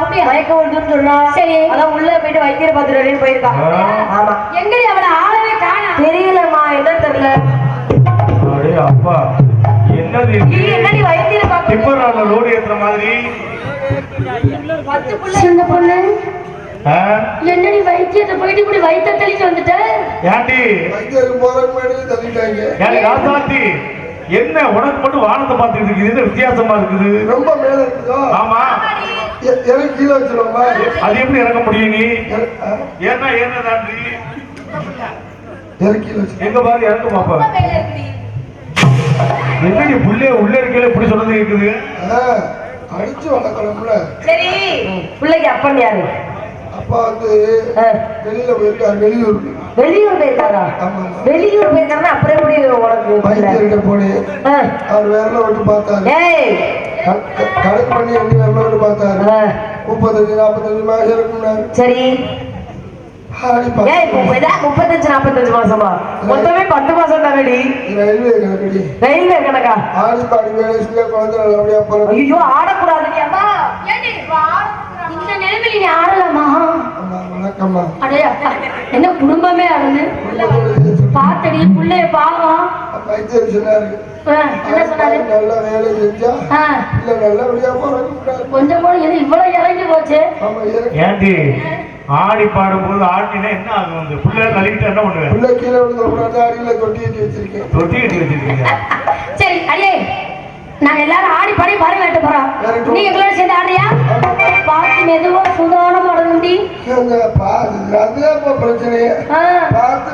அப்படியா? மயக்க வருதுன்னு சொன்னா சரி. அதான் உள்ள போயிட்டு வைத்தியர் பார்த்துட்டு போயிருக்கான். ஆமா. எங்கடி அவளை ஆளவே காணா? தெரியலம்மா என்ன தெரியல. அடே அப்பா என்னது என்னடி வைத்தியர் பார்த்து லோடு ஏத்துற மாதிரி. சின்ன பொண்ணு? என்னடி வைத்தியத்தை போயிட்டு இப்படி வைத்த தெளிச்சு வந்துட்ட? ஏன்டி வைத்தியருக்கு போறதுக்கு முன்னாடி தள்ளிட்டாங்க. ராசாத்தி என்ன உனக்கு மட்டும் வானத்தை பார்த்துட்டு இருக்குது? வித்தியாசமா இருக்குது. ரொம்ப மேல இருக்குதோ? ஆமா. எனக்கு கீழே வச்சிருவோமா அது எப்படி இறங்க முடியும் நீ? ஏன்னா ஏன்னா தாண்டி. கீழே வச்சிருவோம் எங்க பாரு இறங்க பாப்பா. என்னடி புள்ளே உள்ள இருக்கையில இப்படி சொன்னது இருக்குது அடிச்சு வளர்க்கணும்ல. சரி பிள்ளைக்கு அப்பன் யாரு? அப்பா வந்து வெளியில போயிருக்காரு வெளியூருக்கு. வெளியூர் போயிருக்காரா வெளியூர் போயிருக்காருன்னா அப்புறம் எப்படி உனக்கு? வைத்தியர்கிட்ட போனேன். அவர் விரல விட்டு பார்த்தாரு. கணக்கு பண்ணி எண்ணி விரல விட்டு பார்த்தாரு? முப்பத்தஞ்சு நாற்பத்தஞ்சு மாசம் இருக்கும்னாரு. சரி. முப்பத்தஞ்சு நாற்பத்தஞ்சு மாசமா? மொத்தமே பத்து மாசம் தானடி ரயில்வே கணக்கடி. ரயில்வே கணக்கா? ஆடி பாடி வேலை செய்ய குழந்தை நல்லபடியா பிறகு ஐயோ ஆடக்கூடாதுடி அம்மா. ஏண்டி, இவ ஆட- இந்த நிலைமையில நீ ஆடலாமா? அடே அப்பா என்ன குடும்பமே ஆடுது பார்த்தடி புள்ளைய பாவம். என்ன சொன்னாரு? கொஞ்சம் கூட இது இவ்வளவு இறங்கி போச்சு? ஏன்டி ஆடி பாடும்போது ஆடினா என்ன ஆகும்? வந்து புள்ள தள்ளிக்கிட்டு என்ன பண்ணுவேன்? உள்ள கீழே விழுந்த தொட்டி கட்டி வச்சிருக்கேன். தொட்டி கட்டி வச்சிருக்கீங்க. நாங்க எல்லாரும் ஆடி பாடி பாடி வேட்ட போறோம் வேறட்டும். நீ எங்களோட சேர்ந்து ஆடுறியா பார்த்து மெதுவா சுதாரணம் ஆடணும்டி பிரச்சனையே. பார்த்து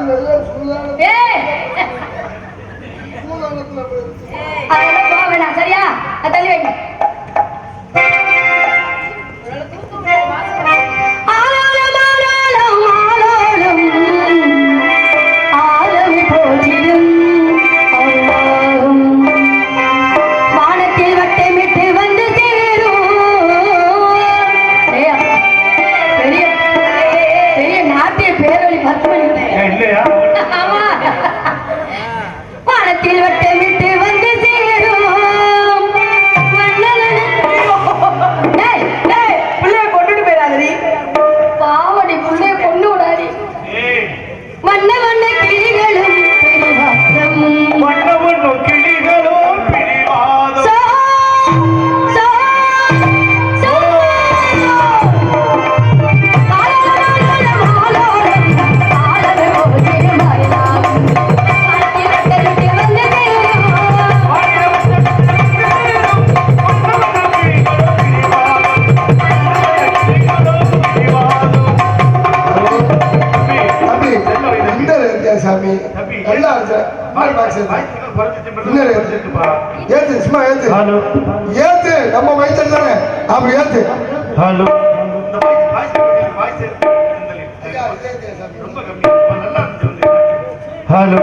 சாமி. நல்லா இருக்கு மாறி பாக்ஸ் ஏத்து சும்மா ஏத்து. ஏத்து. நம்ம வயிற்று தானே. அப்படி ஏத்து. ஹலோ. ஹலோ.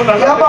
ஏப்பா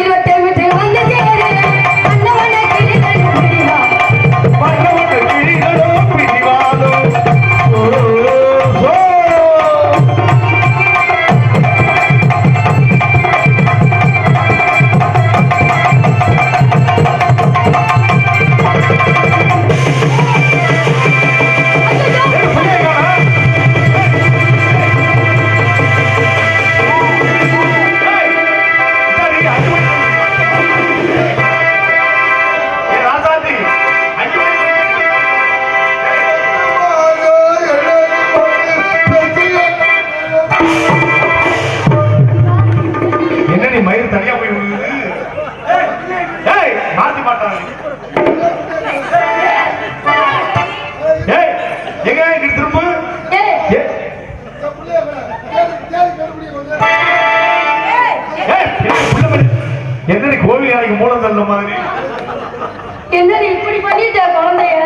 பண்ணிட்ட குழந்தைய.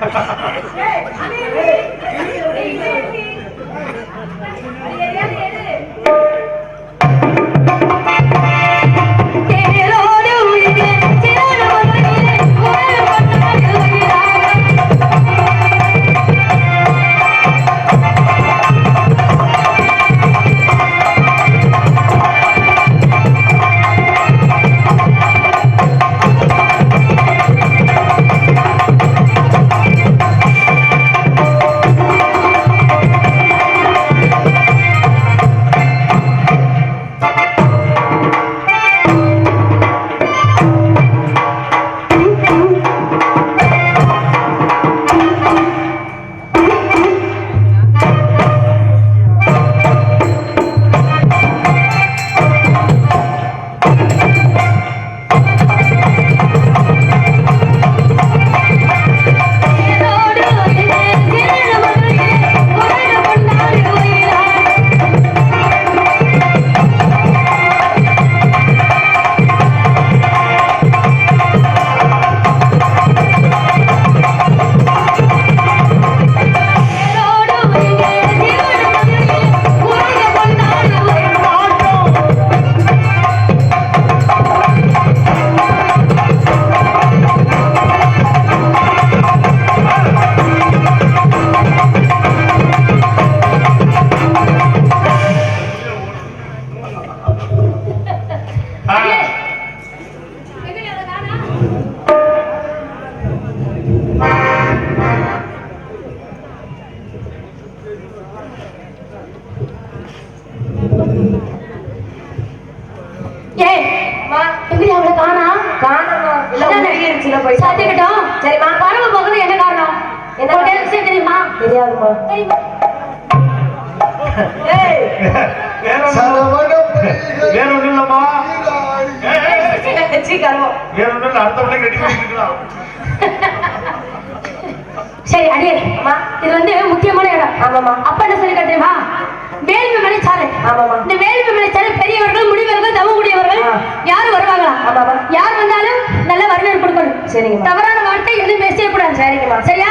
தேரோடு சாத்திக்கிட்டோம் சரிம்மா. வரவு போகுது என்ன காரணம்? என்ன விஷயம் தெரியுமா? வேற ஒண்ணும் இல்லம்மா. வேற ஒண்ணும் இல்ல அடுத்த பிள்ளை கட்டி சரி அடியே. அம்மா. இது வந்து முக்கியமான இடம். ஆமாம்மா. அப்ப என்ன சொல்லி தெரியுமா? வேள்வி விளைச்சாரு இந்த வேள்வி விளைச்சாரு பெரியவர்கள் முடிவர்கள் தவமுடையவர்கள் யாரும் வருவாங்களா? யார் வந்தாலும் நல்ல வரவேற்பு கொடுக்கணும். சரிங்க தவறான வார்த்தை எதுவும் பேசவே கூடாது. சரிங்கம்மா. சரியா?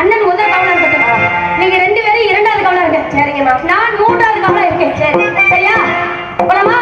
அண்ணன் முதல் கவனம் இருக்கட்டும் நீங்க ரெண்டு பேரும் இரண்டாவது கவனம் இருக்கேன் சரிங்கம்மா. நான் மூன்றாவது கவனம் இருக்கேன். சரி. சரியா? போலாமா?